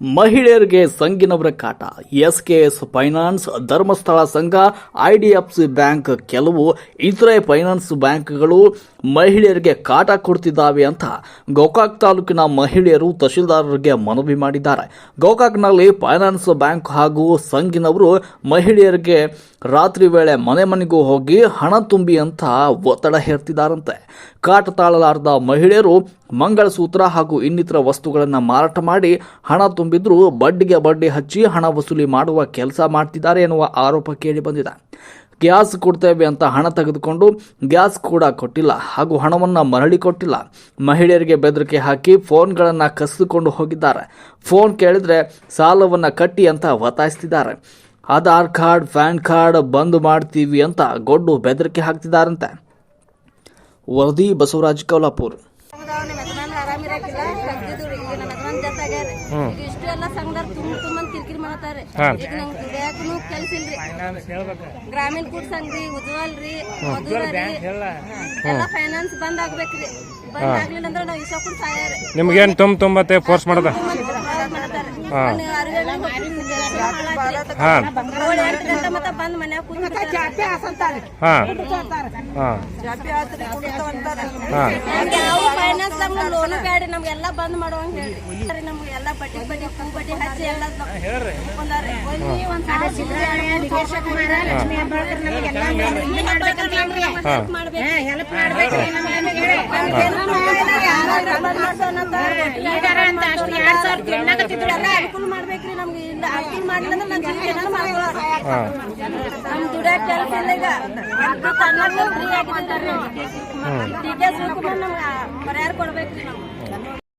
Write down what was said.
ಮಹಿಳೆಯರಿಗೆ ಸಂಗಿನವರ ಕಾಟ. S K S finance Dharmasthala Sangha IDFC bank ಕೆಲವು ಇತರೆ ಫೈನಾನ್ಸ್ ಬ್ಯಾಂಕ್ಗಳು ಮಹಿಳೆಯರಿಗೆ ಕಾಟ ಕೊಡ್ತಿದ್ದಾವೆ ಅಂತ ಗೋಕಾಕ್ ತಾಲೂಕಿನ ಮಹಿಳೆಯರು ತಹಶೀಲ್ದಾರರಿಗೆ ಮನವಿ ಮಾಡಿದ್ದಾರೆ. ಗೋಕಾಕ್ನಲ್ಲಿ ಫೈನಾನ್ಸ್ ಬ್ಯಾಂಕ್ ಹಾಗೂ ಸಂಘಿನವರು ಮಹಿಳೆಯರಿಗೆ ರಾತ್ರಿ ವೇಳೆ ಮನೆ ಮನೆಗೂ ಹೋಗಿ ಹಣ ತುಂಬಿ ಅಂತ ಒತ್ತಡ ಹೇರ್ತಿದ್ದಾರಂತೆ. ಕಾಟ ತಾಳಲಾರದ ಮಹಿಳೆಯರು ಮಂಗಳಸೂತ್ರ ಹಾಗೂ ಇನ್ನಿತರ ವಸ್ತುಗಳನ್ನು ಮಾರಾಟ ಮಾಡಿ ಹಣ ತುಂಬಿದ್ರು ಬಡ್ಡಿಗೆ ಬಡ್ಡಿ ಹಚ್ಚಿ ಹಣ ವಸೂಲಿ ಮಾಡುವ ಕೆಲಸ ಮಾಡ್ತಿದ್ದಾರೆ ಎನ್ನುವ ಆರೋಪ ಕೇಳಿ ಬಂದಿದೆ. ಗ್ಯಾಸ್ ಕೊಡ್ತೇವೆ ಅಂತ ಹಣ ತೆಗೆದುಕೊಂಡು ಗ್ಯಾಸ್ ಕೂಡ ಕೊಟ್ಟಿಲ್ಲ ಹಾಗೂ ಹಣವನ್ನು ಮರಳಿ ಕೊಟ್ಟಿಲ್ಲ. ಮಹಿಳೆಯರಿಗೆ ಬೆದರಿಕೆ ಹಾಕಿ ಫೋನ್ಗಳನ್ನು ಕಸಿದುಕೊಂಡು ಹೋಗಿದ್ದಾರೆ. ಫೋನ್ ಕೇಳಿದ್ರೆ ಸಾಲವನ್ನು ಕಟ್ಟಿ ಅಂತ ಒತ್ತಾಯಿಸ್ತಿದ್ದಾರೆ. ಆಧಾರ್ ಕಾರ್ಡ್ ಪ್ಯಾನ್ ಕಾರ್ಡ್ ಬಂದ್ ಮಾಡ್ತೀವಿ ಅಂತ ಗೊಡ್ಡು ಬೆದರಿಕೆ ಹಾಕ್ತಿದ್ದಾರಂತೆ ವರದಿ ಬಸವರಾಜ್ ಕೌಲಾಪುರ್. ನಮ್ಮ ಯಜಮಾನ್ ಆರಾಮಿರಾಕಿಲ್ಲ ತೆಗ್ದಿದ್ರು ಈಗ ನಮ್ಮ ಯಜಮಾನ್ ಜೊತೆ ಆಗ್ಯಾರ ಈಗ ಇಷ್ಟು ಎಲ್ಲ ಸಂಘದವ್ರು ತುಂಬ ತುಂಬ ಕಿರಿಕಿರಿ ಮಾಡತಾರೆ ಈಗ ನಂಗೆ ದುಡಿಯಾಕನು ಕೆಲ್ಸ ಇಲ್ರಿ. ಗ್ರಾಮೀಣ ಕೂಡ್ ಸಂಘ ರೀ ಉಜ್ವಲ್ ರೀ ಮಧುರ ರೀ. ಎಲ್ಲ. ಫೈನಾನ್ಸ್ ಬಂದ್ ಆಗ್ಬೇಕ್ರಿ. ಬಂದ್ ಆಗ್ಲಿಲ್ಲ ಅಂದ್ರೆ ನಾವು ಸಾಯಾರಿ ನಿಮ್ಗೇನು ತುಂಬ ತುಂಬತ್ತೆ ಫೋರ್ಸ್ ಮಾಡದ? ಹಾಂ. ಹಾಂ. ಹಾಂ. ಹಾಂ. ಹಾಂ. ಲೋನ್ ಬ್ಯಾಡಿ ನಮ್ಗೆಲ್ಲ ಬಂದ್ ಮಾಡುವಂಗ ನಮ್ಗೆ ಎಲ್ಲ ಬಡ್ಡಿ ಬಡ್ಡಿ ಹೂ ಬಡ್ಡಿ ಹಚ್ಚಿ ಎಲ್ಲ ಒಂದಾರೆ ಮಾಡ್ಬೇಕ್ರಿ ಅನುಕೂಲ ಮಾಡ್ಬೇಕ್ರಿ ನಮ್ಗೆ ಇಲ್ಲ ಅನುಕೂಲ ಮಾಡಿಲ್ಲ ಅಂದ್ರೆ ನನ್ ನಮ್ ದುಡ್ಯಾಕ ಕೆಲಸ ಇಲ್ಲ ಈಗ. ಎಲ್ರು ತನ್ನಲ್ಲೇ ಫ್ರೀ ಆಗಿದ್ದಾರೆ ಟಿ ಕೆ ಶಿವಕುಮಾರ್ ನಮ್ಗೆ ಪರಿಹಾರ ಕೊಡ್ಬೇಕ್ರಿ ನಾವು.